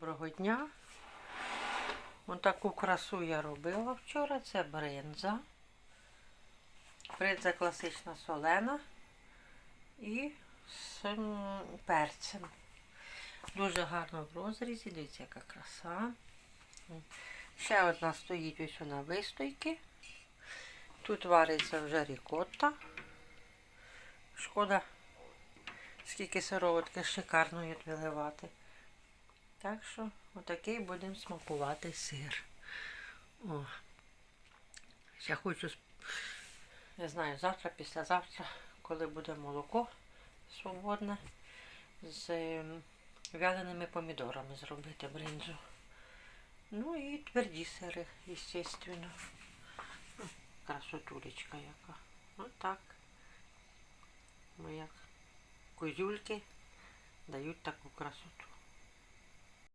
Доброго дня. Ось таку красу я робила вчора. Це бринза. Бринза класична солена і з перцем. Дуже гарно в розрізі. Дивіться, яка краса. Ще одна стоїть ось на вистойки. Тут вариться вже рікотта. Шкода, скільки сироватки шикарної виливати. Так що отакий будемо смакувати сир. О. Я хочу, не знаю, завтра, післязавтра, коли буде молоко свободне, з вяленими помідорами зробити бринзу. Ну і тверді сири, звісно. Красотулечка яка. Отак. Ми як козюльки дають таку красоту.